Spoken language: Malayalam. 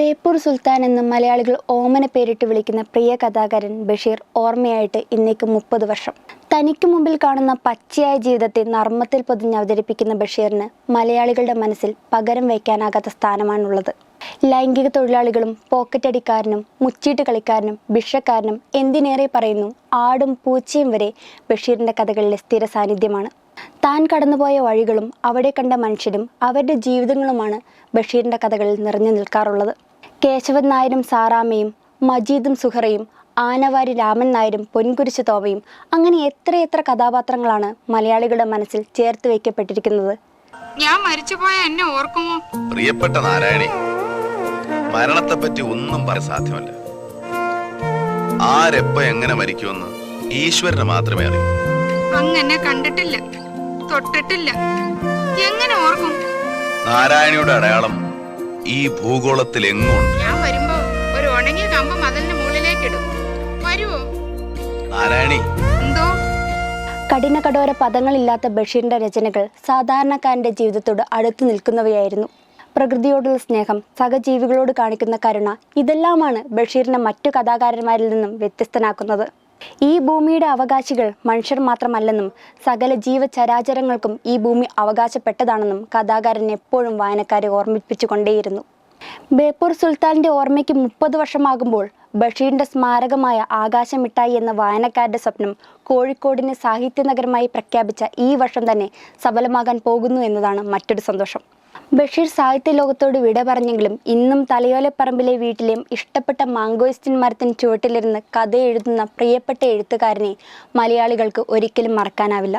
ബേപ്പൂർ സുൽത്താൻ എന്ന് മലയാളികൾ ഓമന പേരിട്ട് വിളിക്കുന്ന പ്രിയ കഥാകാരൻ ബഷീർ ഓർമ്മയായിട്ട് ഇന്നേക്ക് മുപ്പത് വർഷം. തനിക്ക് മുമ്പിൽ കാണുന്ന പച്ചയായ ജീവിതത്തെ നർമ്മത്തിൽ പൊതിഞ്ഞ് അവതരിപ്പിക്കുന്ന ബഷീറിന് മലയാളികളുടെ മനസ്സിൽ പകരം വയ്ക്കാനാകാത്ത സ്ഥാനമാണുള്ളത്. ലൈംഗിക തൊഴിലാളികളും പോക്കറ്റടിക്കാരനും മുച്ചീട്ട് കളിക്കാരനും ഭിക്ഷക്കാരനും എന്തിനേറെ പറയുന്നു ആടും പൂച്ചയും വരെ ബഷീറിന്റെ കഥകളിലെ സ്ഥിര സാന്നിധ്യമാണ്. താൻ കടന്നുപോയ വഴികളും അവിടെ കണ്ട മനുഷ്യരും അവരുടെ ജീവിതങ്ങളുമാണ് ബഷീറിന്റെ കഥകളിൽ നിറഞ്ഞു നിൽക്കാറുള്ളത്. കേശവൻ നായരും സാറാമ്മയും മജീദും സുഹറയും ആനവാരി രാമൻ നായരും പൊൻകുരിശ് തോമയും. അങ്ങനെ എത്രയെത്ര കഥാപാത്രങ്ങളാണ് മലയാളികളുടെ മനസ്സിൽ ചേർത്ത് വയ്ക്കപ്പെട്ടിരിക്കുന്നത്. ഞാൻ മരിച്ചുപോയ എന്നെ ഓർക്കുമോ? പ്രിയപ്പെട്ട നാരായണി മരണത്തെ പറ്റി ഒന്നും പറയാൻ സാധ്യമല്ല. ആരെപ്പ എങ്ങനെ മരിക്കുമെന്ന് ഈശ്വരനെ മാത്രമേ അറിയൂ. അങ്ങനെ കണ്ടിട്ടില്ല തൊട്ടിട്ടില്ല. എങ്ങനെ ഓർക്കും? നാരായണിയുടെ അടയാളം ഈ ഭൂഗോളത്തിൽ എങ്ങുണ്ട്? ഞാൻ വരുമ്പോ ഒരു ഉണങ്ങിയ കമ്പ് മതിലിന് മുകളിലേക്ക് ഇടും വരുവോ? നാരായണി. എന്തോ? കഠിന കഠോര പദങ്ങളില്ലാത്ത ബഷീറിന്റെ രചനകൾ സാധാരണക്കാരന്റെ ജീവിതത്തോട് അടുത്തു നിൽക്കുന്നവയായിരുന്നു. പ്രകൃതിയോടുള്ള സ്നേഹം സഹജീവികളോട് കാണിക്കുന്ന കരുണ ഇതെല്ലാമാണ് ബഷീറിനെ മറ്റു കഥാകാരന്മാരിൽ നിന്നും വ്യത്യസ്തനാക്കുന്നത്. ഈ ഭൂമിയുടെ അവകാശികൾ മനുഷ്യർ മാത്രമല്ലെന്നും സകല ജീവചരാചരങ്ങൾക്കും ഈ ഭൂമി അവകാശപ്പെട്ടതാണെന്നും കഥാകാരൻ എപ്പോഴും വായനക്കാരെ ഓർമ്മിപ്പിച്ചുകൊണ്ടേയിരുന്നു. ബേപ്പൂർ സുൽത്താന്റെ ഓർമ്മയ്ക്ക് മുപ്പത് വർഷമാകുമ്പോൾ ബഷീറിന്റെ സ്മാരകമായ ആകാശമിട്ടായി എന്ന വായനക്കാരുടെ സ്വപ്നം കോഴിക്കോടിനെ സാഹിത്യനഗരമായി പ്രഖ്യാപിച്ച ഈ വർഷം തന്നെ സഫലമാകാൻ പോകുന്നു എന്നതാണ് മറ്റൊരു സന്തോഷം. ബഷീർ സാഹിത്യ ലോകത്തോട് വിട പറഞ്ഞെങ്കിലും ഇന്നും തലയോലപ്പറമ്പിലെ വീട്ടിലെയും ഇഷ്ടപ്പെട്ട മാങ്കോയിസ്റ്റിൻ മരത്തിന് ചുവട്ടിലിരുന്ന് കഥ എഴുതുന്ന പ്രിയപ്പെട്ട എഴുത്തുകാരനെ മലയാളികൾക്ക് ഒരിക്കലും മറക്കാനാവില്ല.